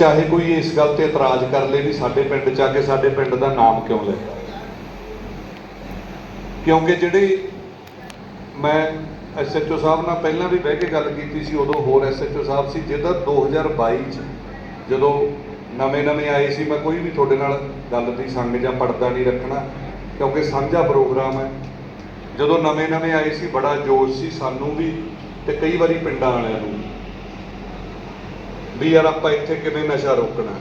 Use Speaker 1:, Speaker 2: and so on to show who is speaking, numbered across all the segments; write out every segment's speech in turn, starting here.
Speaker 1: ਚਾਹੇ ਕੋਈ ਇਸ ਗੱਲ ਤੇ ਇਤਰਾਜ਼ ਕਰ ਲੇ ਵੀ ਸਾਡੇ ਪਿੰਡ ਚ ਆ ਕੇ ਸਾਡੇ ਪਿੰਡ ਦਾ ਨਾਮ ਕਿਉਂ ਲੈ। ਕਿਉਂਕਿ ਜਿਹੜੇ ਮੈਂ ਐਸਐਚਓ ਸਾਹਿਬ ਨਾਲ ਪਹਿਲਾਂ ਵੀ ਬਹਿ ਕੇ ਗੱਲ ਕੀਤੀ ਸੀ, ਉਦੋਂ ਹੋਰ ਐਸਐਚਓ ਸਾਹਿਬ ਸੀ, ਜਿਹਦਾ 2022 ਚ ਜਦੋਂ ਨਵੇਂ-ਨਵੇਂ ਆਏ ਸੀ, ਮੈਂ ਕੋਈ ਵੀ ਤੁਹਾਡੇ ਨਾਲ ਗੱਲ ਦੀ ਸੰਗ ਜਾਂ ਪੜਦਾ ਨਹੀਂ ਰੱਖਣਾ, ਕਿਉਂਕਿ ਸਾਂਝਾ ਪ੍ਰੋਗਰਾਮ ਹੈ। ਜਦੋਂ ਨਵੇਂ-ਨਵੇਂ ਆਏ ਸੀ, ਬੜਾ ਜੋਸ਼ ਸੀ ਸਾਨੂੰ ਵੀ ਤੇ ਕਈ ਵਾਰੀ ਪਿੰਡਾਂ ਵਾਲਿਆਂ ਨੂੰ ਵੀ ਯਾਰ ਆਪਾਂ ਇੱਥੇ ਕਿਵੇਂ ਨਸ਼ਾ ਰੋਕਣਾ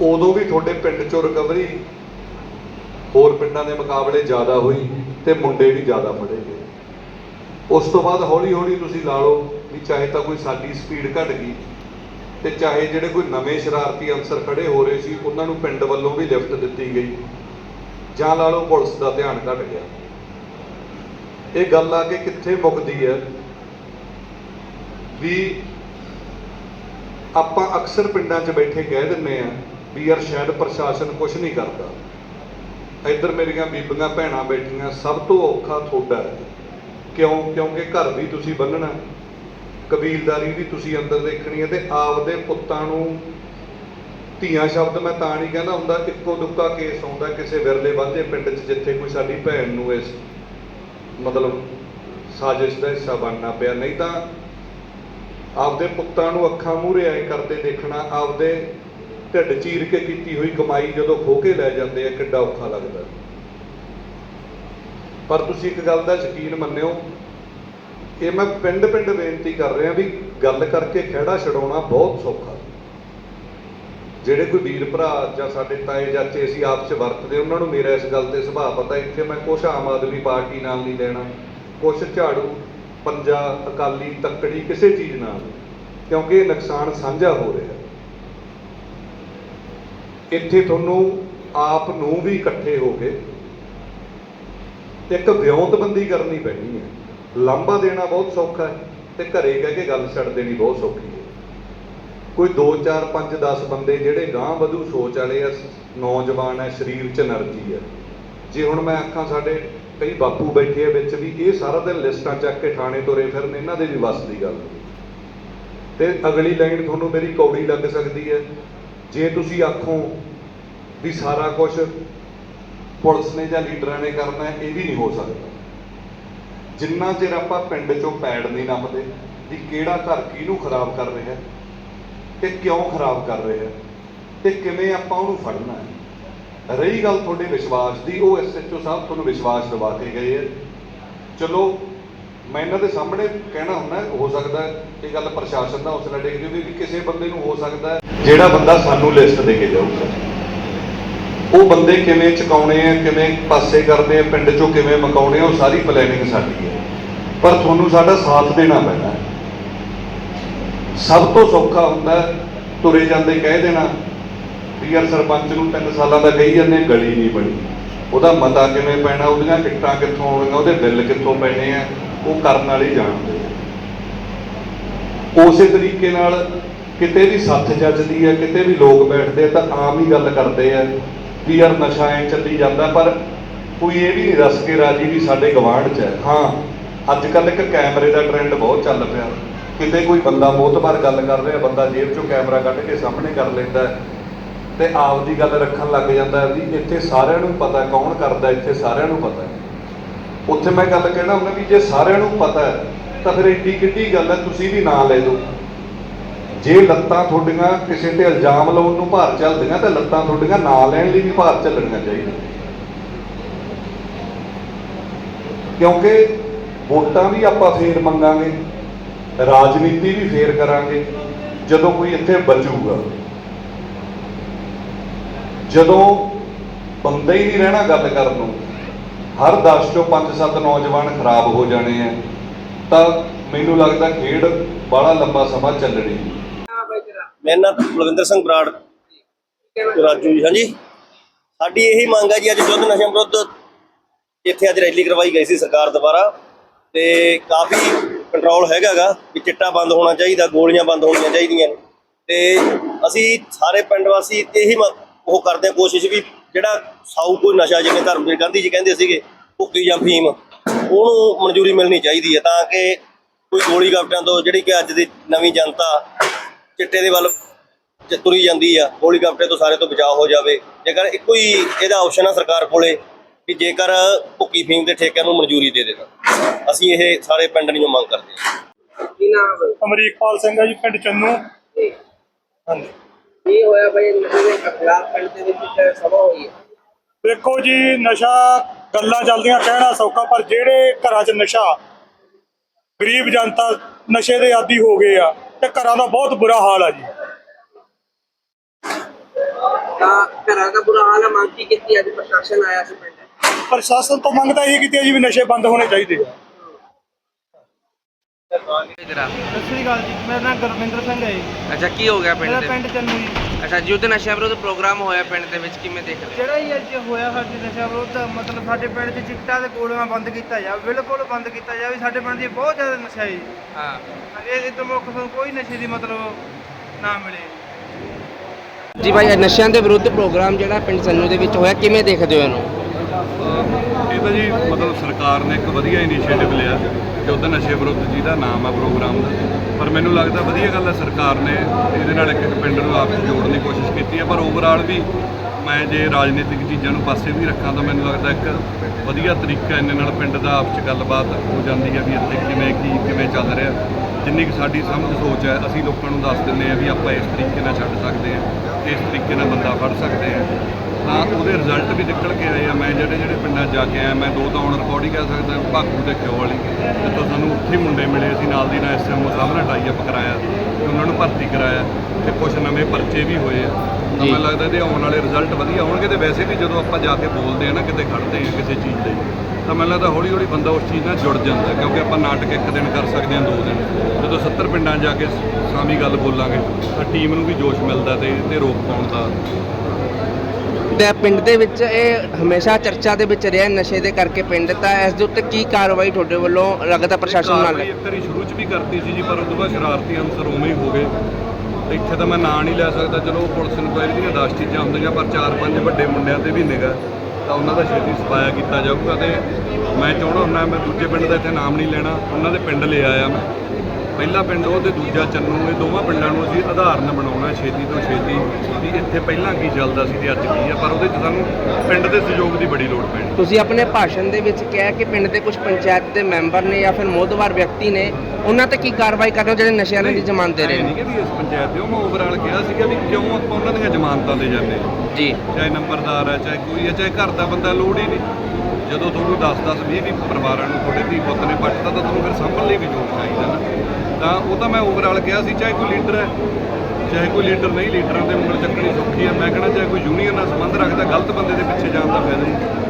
Speaker 1: ਉਦੋਂ ਵੀ ਤੁਹਾਡੇ ਪਿੰਡ ਚੋਂ ਰਿਕਵਰੀ ਹੋਰ ਪਿੰਡਾਂ ਦੇ ਮੁਕਾਬਲੇ ਜ਼ਿਆਦਾ ਹੋਈ ਤੇ ਮੁੰਡੇ ਵੀ ਜ਼ਿਆਦਾ ਫੜੇ ਗਏ। ਉਸ ਤੋਂ ਬਾਅਦ ਹੌਲੀ ਹੌਲੀ ਤੁਸੀਂ ਲਾ ਲਓ ਵੀ ਚਾਹੇ ਤਾਂ ਕੋਈ ਸਾਡੀ ਸਪੀਡ ਘਟ ਗਈ ਤੇ ਚਾਹੇ ਜਿਹੜੇ ਕੋਈ ਨਵੇਂ ਸ਼ਰਾਰਤੀ ਅਨਸਰ ਖੜੇ ਹੋ ਰਹੇ ਸੀ, ਉਹਨਾਂ ਨੂੰ ਪਿੰਡ ਵੱਲੋਂ ਵੀ ਲਿਫਟ ਦਿੱਤੀ ਗਈ। ਜਾਂ ਲਾ ਲਓ ਪੁਲਿਸ ਦਾ ਧਿਆਨ ਘਟ ਗਿਆ। ਇਹ ਗੱਲ ਆ ਕੇ ਕਿੱਥੇ ਮੁੱਕਦੀ ਹੈ? ਵੀ ਆਪਾਂ ਅਕਸਰ ਪਿੰਡਾਂ 'ਚ ਬੈਠੇ ਕਹਿ ਦਿੰਨੇ ਆ ਵੀ ਯਾਰ ਸ਼ਾਇਦ ਪ੍ਰਸ਼ਾਸਨ ਕੁਝ ਨਹੀਂ ਕਰਦਾ। ਇੱਧਰ ਮੇਰੀਆਂ ਬੀਬੀਆਂ ਭੈਣਾਂ ਬੈਠੀਆਂ, ਸਭ ਤੋਂ ਔਖਾ ਤੁਹਾਡਾ ਹੈ। ਕਿਉਂ? ਕਿਉਂਕਿ ਘਰ ਵੀ ਤੁਸੀਂ ਬੰਨਣਾ ਕਬੀਲਦਾਰੀ ਵੀ ਤੁਸੀਂ ਅੰਦਰ ਦੇਖਣੀ ਹੈ ਤੇ ਆਪਦੇ ਪੁੱਤਾਂ ਨੂੰ ਧੀਆਂ ਸ਼ਬਦ ਮੈਂ ਤਾਂ ਨਹੀਂ ਕਹਿੰਦਾ ਹੁੰਦਾ, ਇੱਕੋ ਦੁੱਕਾ ਕੇਸ ਆਉਂਦਾ ਕਿਸੇ ਵਿਰਲੇ ਵਾਂਝੇ ਪਿੰਡ 'ਚ ਜਿੱਥੇ ਕੋਈ ਸਾਡੀ ਭੈਣ ਨੂੰ ਇਸ ਮਤਲਬ ਸਾਜ਼ਿਸ਼ ਦਾ ਹਿੱਸਾ ਬਣਨਾ ਪਿਆ। ਨਹੀਂ ਤਾਂ ਆਪਦੇ ਪੁੱਤਾਂ ਨੂੰ ਅੱਖਾਂ ਮੂਹਰੇ ਆਏ ਕਰਦੇ ਦੇਖਣਾ, ਆਪਦੇ ਢਿੱਡ ਚੀਰ ਕੇ ਕੀਤੀ ਹੋਈ ਕਮਾਈ ਜਦੋਂ ਖੋ ਕੇ ਲੈ ਜਾਂਦੇ ਆ, ਕਿੱਡਾ ਔਖਾ ਲੱਗਦਾ। ਪਰ ਤੁਸੀਂ ਇੱਕ ਗੱਲ ਦਾ ਯਕੀਨ ਮੰਨਿਓ, ਇਹ ਮੈਂ ਪਿੰਡ ਪਿੰਡ ਬੇਨਤੀ ਕਰ ਰਿਹਾ ਵੀ ਗੱਲ ਕਰਕੇ ਖਿਹੜਾ ਛਡਾਉਣਾ ਬਹੁਤ ਸੌਖਾ। ਜਿਹੜੇ ਕੋਈ ਵੀਰ ਭਰਾ ਜਾਂ ਸਾਡੇ ਤਾਏ ਚਾਚੇ ਅਸੀਂ ਆਪ 'ਚ ਵਰਤਦੇ, ਉਹਨਾਂ ਨੂੰ ਮੇਰਾ ਇਸ ਗੱਲ ਤੇ ਸੁਭਾਅ ਪਤਾ, ਇੱਥੇ ਮੈਂ ਕੁਛ ਆਮ ਆਦਮੀ ਪਾਰਟੀ ਨਾਲ ਨਹੀਂ ਲੈਣਾ ਕੁਛ ਝਾੜੂ ਪੰਜਾ, ਅਕਾਲੀ, ਤੱਕੜੀ ਕਿਸੇ ਚੀਜ਼ ਨਾਲ, ਕਿਉਂਕਿ ਇਹ ਨੁਕਸਾਨ ਸਾਂਝਾ ਹੋ ਰਿਹਾ ਇੱਥੇ ਤੁਹਾਨੂੰ ਆਪ ਨੂੰ ਵੀ ਇਕੱਠੇ ਹੋ ਕੇ ਇੱਕ ਵਿਉਂਤਬੰਦੀ ਕਰਨੀ ਪੈਣੀ ਹੈ। ਲਾਂਭਾ ਦੇਣਾ ਬਹੁਤ ਸੌਖਾ ਹੈ ਤੇ ਘਰੇ ਕਹਿ ਕੇ ਗੱਲ ਛੱਡ ਦੇਣੀ ਬਹੁਤ ਸੌਖੀ ਹੈ। ਕੋਈ 2 4 5 10 ਬੰਦੇ ਜਿਹੜੇ ਗਾਂ ਵਧੂ ਸੋਚ ਵਾਲੇ ਆ, ਨੌਜਵਾਨ ਹੈ, ਸਰੀਰ 'ਚ એનર્ਜੀ ਹੈ। ਜੇ ਹੁਣ ਮੈਂ ਆਖਾਂ ਸਾਡੇ ਕਈ ਬਾਪੂ ਬੈਠੇ ਆ ਵਿੱਚ ਵੀ ਇਹ ਸਾਰਾ ਦਿਨ ਲਿਸਟਾਂ ਚੱਕ ਕੇ ਥਾਣੇ ਤੁਰੇ ਫਿਰਨ, ਇਹਨਾਂ ਦੇ ਵੀ ਵੱਸ ਦੀ ਗੱਲ। ਨਹੀਂ। ਤੇ ਅਗਲੀ ਲਾਈਨ ਤੁਹਾਨੂੰ ਮੇਰੀ ਕੌੜੀ ਲੱਗ ਸਕਦੀ ਹੈ। ਜੇ ਤੁਸੀਂ ਆਖੋ ਵੀ ਸਾਰਾ ਕੁਝ ਪੁਲਿਸ ਨੇ ਜਾਂ ਲੀਡਰਾਂ ਨੇ ਕਰਨਾ ਇਹ ਵੀ ਨਹੀਂ ਹੋ ਸਕਦਾ। ਜਿੰਨਾ ਚਿਰ ਆਪਾਂ ਪਿੰਡ ਚੋਂ ਪੈੜ ਨਹੀਂ ਨੱਪਦੇ ਵੀ ਕਿਹੜਾ ਘਰ ਕਿਹਨੂੰ ਖਰਾਬ ਕਰ ਰਿਹਾ ਹੈ ਤੇ ਕਿਉਂ ਖਰਾਬ ਕਰ ਰਿਹਾ ਹੈ ਤੇ ਕਿਵੇਂ ਆਪਾਂ ਉਹਨੂੰ ਫੜਨਾ ਹੈ। ਰਹੀ ਗੱਲ ਤੁਹਾਡੇ ਵਿਸ਼ਵਾਸ ਦੀ, ਉਹ ਐਸਐਚਓ ਸਾਹਿਬ ਤੁਹਾਨੂੰ ਵਿਸ਼ਵਾਸ ਦਿਵਾ ਕੇ ਗਏ ਹੈ ਚਲੋ, ਮੈਂ ਇਹਨਾਂ ਦੇ ਸਾਹਮਣੇ ਕਹਿਣਾ ਹੁੰਦਾ, ਹੋ ਸਕਦਾ ਹੈ ਇਹ ਗੱਲ ਪ੍ਰਸ਼ਾਸਨ ਦਾ ਹੌਸਲਾ ਡਿੱਗ ਜਾਵੇ ਵੀ ਕਿਸੇ ਬੰਦੇ ਨੂੰ ਹੋ ਸਕਦਾ ਜਿਹੜਾ ਬੰਦਾ ਸਾਨੂੰ ਲਿਸਟ ਦੇ ਕੇ ਜਾਊਗਾ। ਉਹ ਬੰਦੇ ਕਿਵੇਂ ਚੁਕਾਉਣੇ ਆ, ਕਿਵੇਂ ਪਾਸੇ ਕਰਦੇ ਆ, ਪਿੰਡ ਚੋਂ ਕਿਵੇਂ ਮਕਾਉਣੇ ਆ, ਉਹ ਸਾਰੀ ਪਲੈਨਿੰਗ ਸਾਡੀ ਹੈ ਪਰ ਤੁਹਾਨੂੰ ਸਾਡਾ ਸਾਥ ਦੇਣਾ ਪੈਣਾ ਸਭ ਤੋਂ ਸੌਖਾ ਹੁੰਦਾ, ਤੁਰੇ ਜਾਂਦੇ, ਕਹਿ ਦੇਣਾ ਵੀ ਯਾਰ ਸਰਪੰਚ ਨੂੰ 3 ਸਾਲਾਂ ਦਾ ਕਹੀ ਜਾਂਦੇ ਗਲੀ ਨਹੀਂ ਬਣੀ। ਉਹਦਾ ਮਤਾ ਕਿਵੇਂ ਪੈਣਾ, ਉਹਦੀਆਂ ਟਿਕਟਾਂ ਕਿੱਥੋਂ ਆਉਣਗੀਆਂ ਉਹਦੇ ਬਿੱਲ ਕਿੱਥੋਂ ਪੈਣੇ ਆ, ਉਹ ਕਰਨ ਵਾਲੇ ਜਾਣਦੇ ਆ। ਉਸੇ ਤਰੀਕੇ ਨਾਲ ਕਿਤੇ ਵੀ ਸੱਥ ਜੱਜਦੀ ਹੈ ਕਿਤੇ ਵੀ ਲੋਕ ਬੈਠਦੇ ਆ, ਤਾਂ ਆਮ ਹੀ ਗੱਲ ਕਰਦੇ ਆ ਵੀ ਯਾਰ ਨਸ਼ਾ ਐ ਚੱਲੀ ਜਾਂਦਾ, ਪਰ ਕੋਈ ਇਹ ਵੀ ਨਹੀਂ ਦੱਸ ਕੇ ਰਾਜੀ ਵੀ ਸਾਡੇ ਗਵਾਂਢ 'ਚ ਹੈ। ਹਾਂ ਅੱਜ ਕੱਲ ਇੱਕ ਕੈਮਰੇ ਦਾ ਟ੍ਰੈਂਡ ਬਹੁਤ ਚੱਲ ਪਿਆ। ਕਿਤੇ ਕੋਈ ਬੰਦਾ ਬਹੁਤ ਮੋਤਬਾਰ ਗੱਲ ਕਰ ਰਿਹਾ, ਬੰਦਾ ਜੇਬ 'ਚੋਂ ਕੈਮਰਾ ਕੱਢ ਕੇ ਸਾਹਮਣੇ ਕਰ ਲੈਂਦਾ ਤੇ ਆਪ ਦੀ ਗੱਲ ਰੱਖਣ ਲੱਗ ਜਾਂਦਾ ਵੀ ਇੱਥੇ ਸਾਰਿਆਂ ਨੂੰ ਪਤਾ ਕੌਣ ਕਰਦਾ, ਇੱਥੇ ਸਾਰਿਆਂ ਨੂੰ ਪਤਾ ਉੱਥੇ ਮੈਂ ਗੱਲ ਕਹਿਣਾ ਹੁੰਦਾ ਵੀ ਜੇ ਸਾਰਿਆਂ ਨੂੰ ਪਤਾ ਹੈ, ਤਾਂ ਫਿਰ ਏਡੀ ਕਿੱਡੀ ਗੱਲ ਹੈ, ਤੁਸੀਂ ਵੀ ਨਾਂ ਲੈ ਦਿਓ। ਜੇ ਲੱਤਾਂ ਤੁਹਾਡੀਆਂ ਕਿਸੇ ਤੇ ਇਲਜ਼ਾਮ ਲਾਉਣ ਨੂੰ ਭਾਰ ਚੱਲਦੀਆਂ, ਤਾਂ ਲੱਤਾਂ ਤੁਹਾਡੀਆਂ ਨਾਂ ਲੈਣ ਲਈ ਵੀ ਭਾਰ ਚੱਲਣੀਆਂ ਚਾਹੀਦੀਆਂ। ਕਿਉਂਕਿ ਵੋਟਾਂ ਵੀ ਆਪਾਂ ਫੇਰ ਮੰਗਾਂਗੇ, ਰਾਜਨੀਤੀ ਵੀ ਫੇਰ ਕਰਾਂਗੇ, ਜਦੋਂ ਕੋਈ ਇੱਥੇ ਬਚੂਗਾ ਜਦੋਂ ਬੰਦਾ ਹੀ ਨਹੀਂ ਰਹਿਣਾ ਗੱਲ ਕਰਨ ਨੂੰ, ਹਰ 10 ਚੋਂ 5-7 ਨੌਜਵਾਨ ਖਰਾਬ ਹੋ ਜਾਣੇ ਆ, ਤਾਂ ਮੈਨੂੰ ਲੱਗਦਾ ਖੇਡ ਬੜਾ ਲੰਬਾ ਸਮਾਂ ਚੱਲਣੀ।
Speaker 2: ਮੇਰਾ ਨਾਮ ਬਲਵਿੰਦਰ ਸਿੰਘ ਬਰਾੜ, ਰਾਜੂ ਜੀ, ਹਾਂਜੀ। ਸਾਡੀ ਇਹੀ ਮੰਗ ਹੈ ਜੀ, ਅੱਜ ਯੁੱਧ ਨਸ਼ਿਆਂ ਵਿਰੁੱਧ ਇੱਥੇ ਅੱਜ ਰੈਲੀ ਕਰਵਾਈ ਗਈ ਸੀ ਸਰਕਾਰ ਦੁਆਰਾ, ਤੇ ਕਾਫੀ ਕੰਟਰੋਲ ਹੈਗਾਗਾ ਵੀ ਚਿੱਟਾ ਬੰਦ ਹੋਣਾ ਚਾਹੀਦਾ, ਗੋਲੀਆਂ ਬੰਦ ਹੋਣੀਆਂ ਚਾਹੀਦੀਆਂ ਨੇ। ਤੇ ਅਸੀਂ ਸਾਰੇ ਪਿੰਡ ਵਾਸੀ ਇਹੀ ਮ- ਉਹ ਕਰਦੇ ਕੋਸ਼ਿਸ਼ ਵੀ ਜਿਹੜਾ ਸਾਊ ਕੋਈ ਨਸ਼ਾ ਜਿਵੇਂ ਧਰਮਵੀਰ ਗਾਂਧੀ ਜੀ ਕਹਿੰਦੇ ਸੀਗੇ ਭੁੱਕੀ ਜਾਂ ਫੀਮ ਉਹਨੂੰ ਮਨਜ਼ੂਰੀ ਮਿਲਣੀ ਚਾਹੀਦੀ ਹੈ ਤਾਂ ਕਿ ਕੋਈ ਗੋਲੀ ਗਾਪਟਾਂ ਤੋਂ ਜਿਹੜੀ ਕਿ ਅੱਜ ਦੀ ਨਵੀਂ ਜਨਤਾ ਚਿੱਟੇ ਦੇ ਵੱਲ ਤੁਰੀ ਜਾਂਦੀ ਆ ਗੋਲੀ ਗੱਪਟੇ ਤੋਂ ਸਾਰੇ ਤੋਂ ਬਚਾਅ ਹੋ ਜਾਵੇ। ਜੇਕਰ ਇੱਕੋ ਹੀ ਇਹਦਾ ਆਪਸ਼ਨ ਆ ਸਰਕਾਰ ਕੋਲੇ ਕਿ ਜੇਕਰ ਭੁੱਕੀ ਫੀਮ ਦੇ ਠੇਕਿਆਂ ਨੂੰ ਮਨਜ਼ੂਰੀ ਦੇ ਦੇਣਾ ਅਸੀਂ ਇਹ ਸਾਰੇ ਪਿੰਡ ਨੂੰ ਮੰਗ ਕਰਦੇ ਹਾਂ।
Speaker 3: ਕੀ ਨਾਮ ਹੈ?
Speaker 4: ਅਮਰੀਕਪਾਲ ਸਿੰਘ ਹੈ ਜੀ ਪਿੰਡ ਚੰਨੂ। ਹਾਂਜੀ।
Speaker 3: ਕੀ ਹੋਇਆ ਬਈ? ਨਸ਼ੇ ਦੇ ਖਿਲਾਫ ਪਿੰਡ ਦੇ ਵਿੱਚ ਇੱਕ ਸਭਾ ਹੋਈ ਹੈ?
Speaker 4: ਦੇਖੋ ਜੀ ਨਸ਼ਾ ਗੱਲਾਂ ਚੱਲਦੀਆਂ ਕਹਿਣਾ ਸੌਖਾ ਪਰ ਜਿਹੜੇ ਘਰਾਂ 'ਚ ਨਸ਼ਾ ਗਰੀਬ ਜਨਤਾ ਨਸ਼ੇ ਦੇ ਆਦੀ ਹੋ ਗਏ ਆ ਤੇ ਘਰਾਂ ਦਾ ਬਹੁਤ ਬੁਰਾ ਹਾਲ ਆ ਜੀ।
Speaker 3: ਤਾਂ ਘਰਾਂ ਦਾ ਬੁਰਾ ਹਾਲ ਹੈ ਮੰਗ ਕੀ ਕੀਤੀ ਅੱਜ ਪ੍ਰਸ਼ਾਸਨ ਆਇਆ ਸੀ ਪਿੰਡ?
Speaker 4: ਪ੍ਰਸ਼ਾਸਨ ਤੋਂ ਮੰਗਦਾ ਇਹ ਕੀਤੀ ਆ ਜੀ ਵੀ ਨਸ਼ੇ ਬੰਦ ਹੋਣੇ ਚਾਹੀਦੇ ਆ।
Speaker 5: ਸਤਿ ਸ੍ਰੀ ਅਕਾਲ ਜੀ ਮੇਰਾ ਨਾਮ ਗੁਰਵਿੰਦਰ ਸਿੰਘ ਹੈ ਜੀ।
Speaker 6: ਅੱਛਾ ਕੀ ਹੋ ਗਿਆ ਪਿੰਡ
Speaker 5: ਮੇਰਾ
Speaker 6: ਦੇ
Speaker 5: ਪਿੰਡ ਚੰਨੂ ਜੀ।
Speaker 6: ਅੱਛਾ ਯੁੱਧ ਨਸ਼ਾ ਵਿਰੋਧ ਪ੍ਰੋਗਰਾਮ ਹੋਇਆ ਪਿੰਡ ਦੇ ਵਿੱਚ ਕਿਵੇਂ ਦੇਖ ਰਹੇ
Speaker 5: ਜਿਹੜਾ ਹੀ ਅੱਜ ਹੋਇਆ ਸਾਡੇ ਨਸ਼ਾ ਵਿਰੋਧ ਮਤਲਬ ਸਾਡੇ ਪਿੰਡ 'ਚ ਚਿੱਟਾ ਤੇ ਗੋਲੀਆਂ ਬੰਦ ਕੀਤਾ ਜਾਵੇ ਬਿਲਕੁਲ ਬੰਦ ਕੀਤਾ ਜਾਵੇ ਸਾਡੇ ਪਿੰਡ 'ਚ ਬਹੁਤ ਜ਼ਿਆਦਾ ਨਸ਼ਾ ਹੈ ਜੀ।
Speaker 6: ਹਾਂ।
Speaker 5: ਇਹ ਇਹ ਤੋਂ ਮੁੱਖ ਸਾਨੂੰ ਕੋਈ ਨਸ਼ੇ ਦੀ ਮਤਲਬ ਨਾ ਮਿਲੇ।
Speaker 6: ਜੀ ਭਾਈ ਇਹ ਨਸ਼ਿਆਂ ਦੇ ਵਿਰੁੱਧ ਪ੍ਰੋਗਰਾਮ ਜਿਹੜਾ ਪਿੰਡ ਸੰਨੂ ਦੇ ਵਿੱਚ ਹੋਇਆ ਕਿਵੇਂ ਦੇਖਦੇ ਹੋ ਇਹਨੂੰ?
Speaker 1: ਇਹ ਤਾਂ ਜੀ ਮਤਲਬ ਸਰਕਾਰ ਨੇ ਇੱਕ ਵਧੀਆ ਇਨੀਸ਼ੀਏਟਿਵ ਲਿਆ ਯੁੱਧ ਨਸ਼ੇ ਵਿਰੁੱਧ ਜਿਹਦਾ ਨਾਮ ਆ ਪ੍ਰੋਗਰਾਮ ਦਾ। ਪਰ ਮੈਨੂੰ ਲੱਗਦਾ ਵਧੀਆ ਗੱਲ ਹੈ ਸਰਕਾਰ ਨੇ ਇਹਦੇ ਨਾਲ ਇੱਕ ਪਿੰਡ ਨੂੰ ਆਪ 'ਚ ਜੋੜਨ ਦੀ ਕੋਸ਼ਿਸ਼ ਕੀਤੀ ਹੈ ਪਰ ਓਵਰਆਲ ਵੀ ਮੈਂ ਜੇ ਰਾਜਨੀਤਿਕ ਚੀਜ਼ਾਂ ਨੂੰ ਪਾਸੇ ਵੀ ਰੱਖਾਂ ਤਾਂ ਮੈਨੂੰ ਲੱਗਦਾ ਇੱਕ ਵਧੀਆ ਤਰੀਕਾ ਇਹਨਾਂ ਨਾਲ ਪਿੰਡ ਦਾ ਆਪਸ 'ਚ ਗੱਲਬਾਤ ਹੋ ਜਾਂਦੀ ਹੈ ਵੀ ਇੱਥੇ ਕਿਵੇਂ ਕੀ, ਕਿਵੇਂ ਚੱਲ ਰਿਹਾ। ਜਿੰਨੀ ਕੁ ਸਾਡੀ ਸਮਝ ਸੋਚ ਹੈ, ਅਸੀਂ ਲੋਕਾਂ ਨੂੰ ਦੱਸ ਦਿੰਦੇ ਹਾਂ ਵੀ ਆਪਾਂ ਇਸ ਤਰੀਕੇ ਨਾਲ ਛੱਡ ਸਕਦੇ ਹਾਂ, ਇਸ ਤਰੀਕੇ ਨਾਲ ਬੰਦਾ ਫੜ ਸਕਦੇ ਹਾਂ ਉਹਦੇ ਰਿਜ਼ਲਟ ਵੀ ਨਿਕਲ ਕੇ ਆਏ ਆ। ਮੈਂ ਜਿਹੜੇ ਜਿਹੜੇ ਪਿੰਡਾਂ 'ਚ ਜਾ ਕੇ ਆਇਆ ਮੈਂ ਦੋ ਤਾਂ ਔਨ ਰਿਕਾਰਡ ਹੀ ਕਹਿ ਸਕਦਾ ਭਾਗੂ ਤੇ ਕਿਉ ਵਾਲੀ। ਜਿੱਥੋਂ ਸਾਨੂੰ ਉੱਥੇ ਮੁੰਡੇ ਮਿਲੇ ਅਸੀਂ ਨਾਲ ਦੀ ਨਾਲ ਐਸਐਮਓ ਸਾਹਿਬ ਨਾਲ ਟਾਈ ਅਪ ਕਰਾਇਆ ਤੇ ਉਹਨਾਂ ਨੂੰ ਭਰਤੀ ਕਰਾਇਆ ਤੇ ਕੁਝ ਨਵੇਂ ਪਰਚੇ ਵੀ ਹੋਏ ਆ। ਤਾਂ। ਮੈਨੂੰ ਲੱਗਦਾ ਇਹਦੇ ਆਉਣ ਵਾਲੇ ਰਿਜ਼ਲਟ ਵਧੀਆ ਹੋਣਗੇ ਤੇ ਵੈਸੇ ਵੀ ਜਦੋਂ ਆਪਾਂ ਜਾ ਕੇ ਬੋਲਦੇ ਆ ਨਾ ਕਿਤੇ ਖੜਦੇ ਆ ਕਿਸੇ ਚੀਜ਼ ਲਈ ਤਾਂ ਮੈਨੂੰ ਲੱਗਦਾ ਹੌਲੀ ਹੌਲੀ ਬੰਦਾ ਉਸ ਚੀਜ਼ ਨਾਲ ਜੁੜ ਜਾਂਦਾ ਕਿਉਂਕਿ ਆਪਾਂ ਨਾਟਕ ਇੱਕ ਦਿਨ ਕਰ ਸਕਦੇ ਹਾਂ ਦੋ ਦਿਨ। ਜਦੋਂ 70 ਪਿੰਡਾਂ ਜਾ ਕੇ ਸਾਮੀ ਗੱਲ ਬੋਲਾਂਗੇ ਤਾਂ ਟੀਮ ਨੂੰ ਵੀ ਜੋਸ਼ ਮਿਲਦਾ ਤੇ ਤੇ ਰੋਕ ਪਾਉਣ ਦਾ
Speaker 6: ਤੇ ਪਿੰਡ ਦੇ ਵਿੱਚ ਇਹ ਹਮੇਸ਼ਾ ਚਰਚਾ ਦੇ ਵਿੱਚ ਰਿਹਾ ਨਸ਼ੇ ਦੇ ਕਰਕੇ ਪਿੰਡ ਤਾਂ ਇਸ ਦੇ ਉੱਤੇ ਕੀ ਕਾਰਵਾਈ ਤੁਹਾਡੇ ਵੱਲੋਂ ਲੱਗਦਾ ਪ੍ਰਸ਼ਾਸਨ ਨਾਲ?
Speaker 1: ਇੱਕ ਵਾਰੀ ਸ਼ੁਰੂ 'ਚ ਵੀ ਕਰਤੀ ਸੀ ਜੀ ਪਰ ਉਦੋਂ ਬਾਅਦ ਸ਼ਰਾਰਤੀ ਅਨਸਰ ਉਵੇਂ ਹੀ ਹੋ ਗਏ। ਤੇ ਇੱਥੇ ਤਾਂ ਮੈਂ ਨਾਂ ਨਹੀਂ ਲੈ ਸਕਦਾ ਚਲੋ ਪੁਲਿਸ ਇਨਕੁਆਇਰੀ ਦੀਆਂ 10 ਚੀਜ਼ਾਂ ਹੁੰਦੀਆਂ ਪਰ 4-5 ਵੱਡੇ ਮੁੰਡਿਆਂ ਤੇ ਵੀ ਨਿਗਾ ਤਾਂ ਉਹਨਾਂ ਦਾ ਛੇਤੀ ਸਫਾਇਆ ਕੀਤਾ ਜਾਊਗਾ ਤੇ ਮੈਂ ਚਾਹੁੰਦਾ ਹੁੰਦਾ ਮੈਂ ਦੂਜੇ ਪਿੰਡ ਦਾ ਇੱਥੇ ਨਾਮ ਨਹੀਂ ਲੈਣਾ ਉਹਨਾਂ ਦੇ ਪਿੰਡ ਲੈ ਆਇਆ ਮੈਂ। ਪਹਿਲਾ ਪਿੰਡ ਉਹ ਤੇ ਦੂਜਾ ਚੰਨੂ ਇਹ ਦੋਵਾਂ ਪਿੰਡਾਂ ਨੂੰ ਅਸੀਂ ਉਦਾਹਰਨ ਬਣਾਉਣਾ ਛੇਤੀ ਤੋਂ ਛੇਤੀ ਵੀ ਇੱਥੇ ਪਹਿਲਾਂ ਕੀ ਚੱਲਦਾ ਸੀ ਤੇ ਅੱਜ ਕੀ ਆ ਪਰ ਉਹਦੇ 'ਚ ਸਾਨੂੰ ਪਿੰਡ ਦੇ ਸਹਿਯੋਗ ਦੀ ਬੜੀ ਲੋੜ ਪੈਣੀ।
Speaker 6: ਤੁਸੀਂ ਆਪਣੇ ਭਾਸ਼ਣ ਦੇ ਵਿੱਚ ਕਿਹਾ ਕਿ ਪਿੰਡ ਦੇ ਕੁਝ ਪੰਚਾਇਤ ਦੇ ਮੈਂਬਰ ਨੇ ਜਾਂ ਫਿਰ ਮੋਦਵਾਰ ਵਿਅਕਤੀ ਨੇ ਉਹਨਾਂ ਤੇ ਕੀ ਕਾਰਵਾਈ ਕਰ ਰਹੇ ਹੋ ਜਿਹੜੇ ਨਸ਼ਿਆਂ ਦੀ ਜ਼ਮਾਨਤ ਦੇ ਰਹੇ ਨੇ?
Speaker 1: ਕਿ ਵੀ ਇਸ ਪੰਚਾਇਤ ਦੇ ਉਹ ਮੈਂ ਓਵਰਆਲ ਕਿਹਾ ਸੀਗਾ ਵੀ ਕਿਉਂ ਆਪਾਂ ਉਹਨਾਂ ਦੀਆਂ ਜ਼ਮਾਨਤਾਂ ਤੇ ਜਾਂਦੇ
Speaker 6: ਜੀ।
Speaker 1: ਚਾਹੇ ਨੰਬਰਦਾਰ ਹੈ ਚਾਹੇ ਕੋਈ ਹੈ ਚਾਹੇ ਘਰ ਦਾ ਬੰਦਾ ਲੋੜ ਹੀ ਨਹੀਂ। ਜਦੋਂ ਤੁਹਾਨੂੰ 10 10 20 20 ਪਰਿਵਾਰਾਂ ਨੂੰ ਤੁਹਾਡੇ ਧੀ ਪੁੱਤ ਨੇ ਪੱਟਤਾ ਤਾਂ ਤੁਹਾਨੂੰ ਫਿਰ ਸੰਭਲ ਲਈ ਵੀ ਜੋਸ਼ ਚਾਹੀਦਾ ਨਾ। ਤਾਂ ਉਹ ਤਾਂ ਮੈਂ ਓਵਰਆਲ ਕਿਹਾ ਸੀ, ਚਾਹੇ ਕੋਈ ਲੀਡਰ ਹੈ, ਚਾਹੇ ਕੋਈ ਲੀਡਰ ਨਹੀਂ ਲੀਡਰਾਂ ਦੇ ਉਂਗਲ ਚੱਕਣੀ ਸੌਖੀ ਹੈ। ਮੈਂ ਕਹਿਣਾ ਚਾਹੇ ਕੋਈ ਯੂਨੀਅਨ ਨਾਲ ਸੰਬੰਧ ਰੱਖਦਾ, ਗਲਤ ਬੰਦੇ ਦੇ ਪਿੱਛੇ ਜਾਣ ਦਾ ਫਾਇਦਾ ਨਹੀਂ।